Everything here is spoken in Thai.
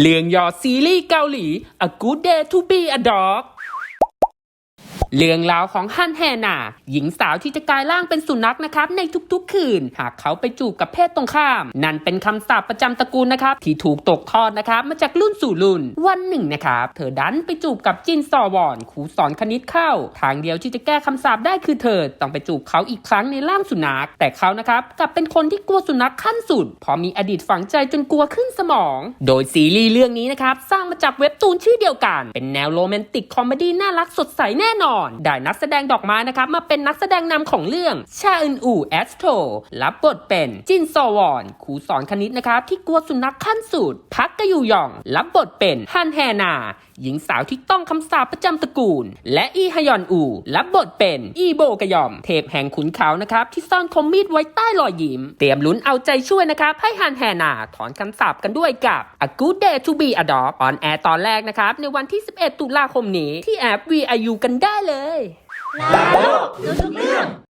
เรื่องย่อซีรีส์เกาหลี A Good Day to Be a Dog เรื่องราวของฮันแฮนา หญิงสาวที่จะกลายร่างเป็นสุนัขนะครับในทุกๆ คืน หากเขาไปจูบกับเพศตรงข้าม นั่นเป็นคำสาปประจำตระกูลนะครับ ที่ถูกตกทอดนะครับ มาจากรุ่นสู่รุ่น วันหนึ่งนะครับ เธอดันไปจูบกับจินซอวอนครูสอนคณิตเข้า ทางเดียวที่จะแก้คำสาปได้คือเธอต้องไปจูบเขาอีกครั้งในร่างสุนัข แต่เขานะครับกลับเป็นคนที่กลัวสุนัขขั้นสุดเพราะมีอดีตฝังใจจนกลัวขึ้นสมอง โดยซีรีส์เรื่องนี้นะครับสร้างมาจากเว็บตูนชื่อเดียวกัน เป็นแนวโรแมนติกคอมเมดี้น่ารักสดใสแน่นอนได้นักแสดงดอกไม้นะครับมาเป็นนักแสดงนำของเรื่องชาอึนอูแอสโตรับบทเป็นจินซอวอนครูสอนคณิตนะครับที่กลัวสุนัขขั้นสุดพักกะยูยอง รับบทเป็นฮันแฮนา หญิงสาวที่ต้องคำสาปประจำตระกูล และอีฮยอนอู รับบทเป็นอีโบกยอม เทพแห่งขุนเขานะครับ ที่ซ่อนคมมีดไว้ใต้รอยยิ้ม เตรียมลุ้นเอาใจช่วยนะครับ ให้ฮันแฮนาถอนคำสาปกันด้วยกับ A Good Day to Be a Dog ออนแอร์ตอนแรกนะครับ ในวันที่ 11 ตุลาคมนี้ที่แอป VIU กันได้เลยแล้วรู้ทุก